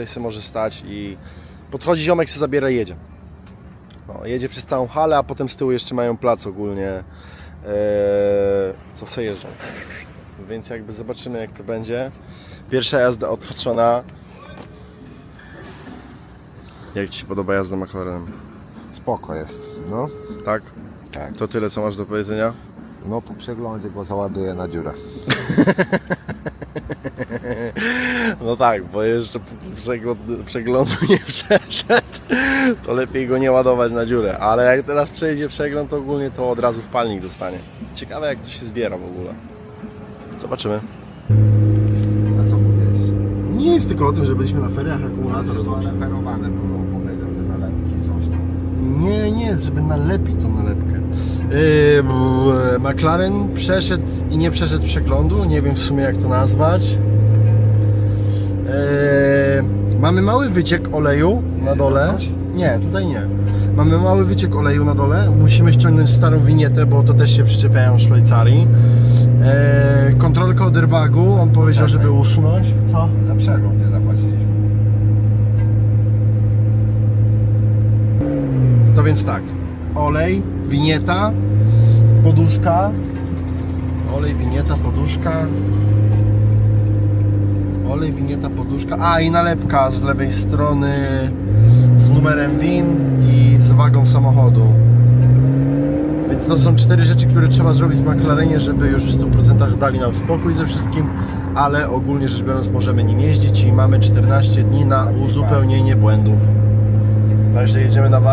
tutaj sobie może stać i podchodzi ziomek, się zabiera i jedzie. No, jedzie przez całą halę, a potem z tyłu jeszcze mają plac ogólnie, e, co sobie jeżdżą. Więc jakby zobaczymy jak to będzie. Pierwsza jazda odhaczona. Jak Ci się podoba jazda McLarenem? Spoko jest. No, Tak? tak. To tyle co masz do powiedzenia? No po przeglądzie go załaduję na dziurę. No tak, bo jeszcze póki przegląd, przeglądu nie przeszedł, to lepiej go nie ładować na dziurę. Ale jak teraz przejdzie przegląd, to ogólnie to od razu wpalnik dostanie. Ciekawe jak to się zbiera w ogóle. Zobaczymy. A co mówisz? Nie jest tylko o tym, że byliśmy na feriach akumulator To naleperowane było, powiedział, te nalepki, coś tam. Nie, nie, żeby nalepić tą nalepkę. Yy, McLaren przeszedł i nie przeszedł przeglądu, nie wiem w sumie jak to nazwać. Yy, mamy mały wyciek oleju na dole. Nie, tutaj nie. Mamy mały wyciek oleju na dole. Musimy ściągnąć starą winietę, bo to też się przyczepiają w Szwajcarii. Yy, kontrolkę od airbagu, on powiedział, żeby usunąć. Co? Za przegląd nie zapłaciliśmy. To więc tak, olej, winieta, poduszka, olej, winieta, poduszka, olej, winieta, poduszka, a i nalepka z lewej strony z numerem WIN i z wagą samochodu. Więc to są cztery rzeczy, które trzeba zrobić w McLarenie, żeby już w 100% dali nam spokój ze wszystkim, ale ogólnie rzecz biorąc możemy nim jeździć i mamy 14 dni na uzupełnienie błędów. Także jedziemy na warsztat.